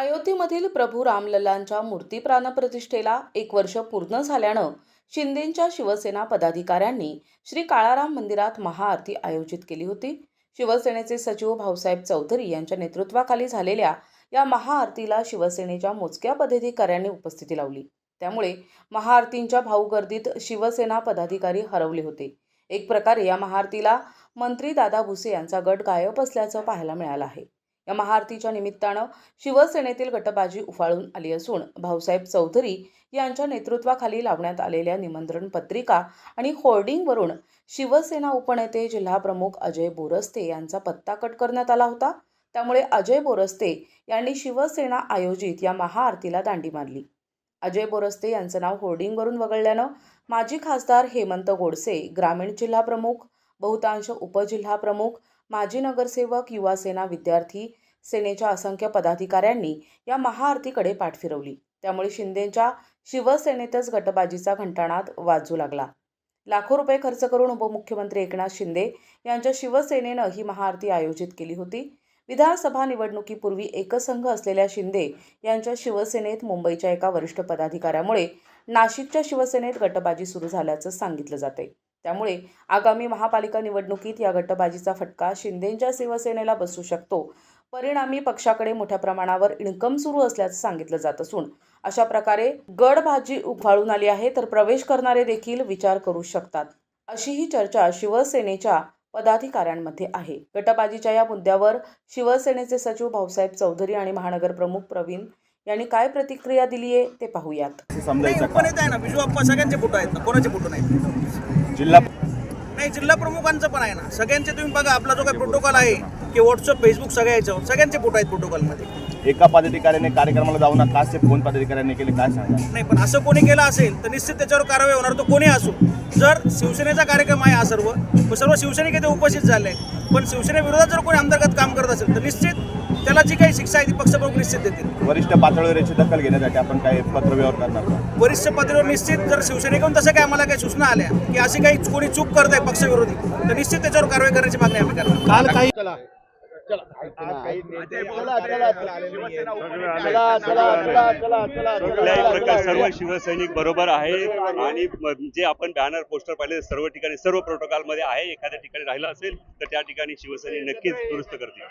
अयोध्येमधील प्रभू रामलल्लांच्या मूर्ती प्राणप्रतिष्ठेला एक वर्ष पूर्ण झाल्यानं शिंदेंच्या शिवसेना पदाधिकाऱ्यांनी श्री काळाराम मंदिरात महाआरती आयोजित केली होती. शिवसेनेचे सचिव भाऊसाहेब चौधरी यांच्या नेतृत्वाखाली झालेल्या या महाआरतीला शिवसेनेच्या मोजक्या पदाधिकाऱ्यांनी उपस्थिती लावली. त्यामुळे महाआरतींच्या भाऊगर्दीत शिवसेना पदाधिकारी हरवले होते. एक प्रकारे या महाआरतीला मंत्री दादा भुसे यांचा गट गायब असल्याचं पाहायला मिळालं आहे. या महाआरतीच्या निमित्तानं शिवसेनेतील गटबाजी उफाळून आली असून भाऊसाहेब चौधरी यांच्या नेतृत्वाखाली लावण्यात आलेल्या निमंत्रण पत्रिका आणि होर्डिंगवरून शिवसेना उपनेते जिल्हाप्रमुख अजय बोरस्ते यांचा पत्ता कट करण्यात आला होता. त्यामुळे अजय बोरस्ते यांनी शिवसेना आयोजित या महाआरतीला दांडी मारली. अजय बोरस्ते यांचं नाव होर्डिंगवरून वगळल्यानं माजी खासदार हेमंत गोडसे ग्रामीण जिल्हाप्रमुख बहुतांश उपजिल्हाप्रमुख माजी नगरसेवक युवासेना विद्यार्थी सेनेच्या असंख्य पदाधिकाऱ्यांनी या महाआरतीकडे पाठ फिरवली. त्यामुळे शिंदेच्या शिवसेनेतच गटबाजीचा घंटानाद वाजू लागला. लाखो रुपये खर्च करून उपमुख्यमंत्री एकनाथ शिंदे यांच्या शिवसेनेनं ही महाआरती आयोजित केली होती. विधानसभा निवडणुकीपूर्वी एकसंघ असलेल्या शिंदे यांच्या शिवसेनेत मुंबईच्या एका वरिष्ठ पदाधिकाऱ्यामुळे नाशिकच्या शिवसेनेत गटबाजी सुरू झाल्याचं सांगितलं जाते त्यामुळे आगामी महापालिका निवडणुकीत या गटबाजीचा फटका शिंदेंच्या शिवसेनेला बसू शकतो. परिणामी पक्षाकडे मोठ्या प्रमाणावर इन्कम सुरू असल्याचं सांगितलं जात असून अशा प्रकारे गडबाजी उफाळून आली आहे तर प्रवेश करणारे देखील विचार करू शकतात. अशी ही चर्चा शिवसेनेच्या पदाधिकाऱ्यांमध्ये आहे. गटबाजीच्या या मुद्द्यावर शिवसेनेचे सचिव भाऊसाहेब चौधरी आणि महानगर प्रमुख प्रवीण यांनी काय प्रतिक्रिया दिली आहे ते पाहूयात. नाही समजायचं ना सगळ्यांचे फोटो आहेत ना कोणाचे फोटो नाहीत जिल्हा नाही जिल्हा प्रमुखांचं पण आहे ना. सगळ्यांचे तुम्ही बघा आपला जो काही प्रोटोकॉल आहे की व्हॉट्सअप फेसबुक सगळ्या याच्यावर सगळ्यांचे फोटो आहेत प्रोटोकॉलमध्ये एका पदाधिकाऱ्याने कार्यक्रमाला जाऊन काच ते फोन पदाधिकाऱ्यांनी केले काय सांगा? नाही पण असं कोणी केलं असेल तर निश्चित त्याच्यावर कारवाई होणार तो कोणी असो. जर शिवसेनेचा कार्यक्रम आहे हा सर्व सर्व शिवसैनिक इथे उपस्थित झाले. पण शिवसेनेविरोधात जर कोणी अंतर्गत काम करत असेल तर निश्चित त्याला जी काही शिक्षा आहे ती पक्षप्रमुख निश्चित देतील वरिष्ठ पातळीवर याची दखल घेण्यासाठी आपण काय पत्रव्यवहार करणार का? वरिष्ठ पातळीवर निश्चित जर शिवसेनेकडून तसं काय आम्हाला काही सूचना आल्या की अशी काही कोणी चूक करत आहे पक्षविरोधी तर निश्चित त्याच्यावर कारवाई करण्याची मागणी आम्ही करणार काल काही सर्व शिवसैनिक बरोबर आहे आणि जे आपण बॅनर पोस्टर पाहिले सर्व ठिकाणी सर्व प्रोटोकॉलमध्ये आहे एखाद्या ठिकाणी राहिलं असेल तर त्या ठिकाणी शिवसैनिक नक्कीच दुरुस्त करतील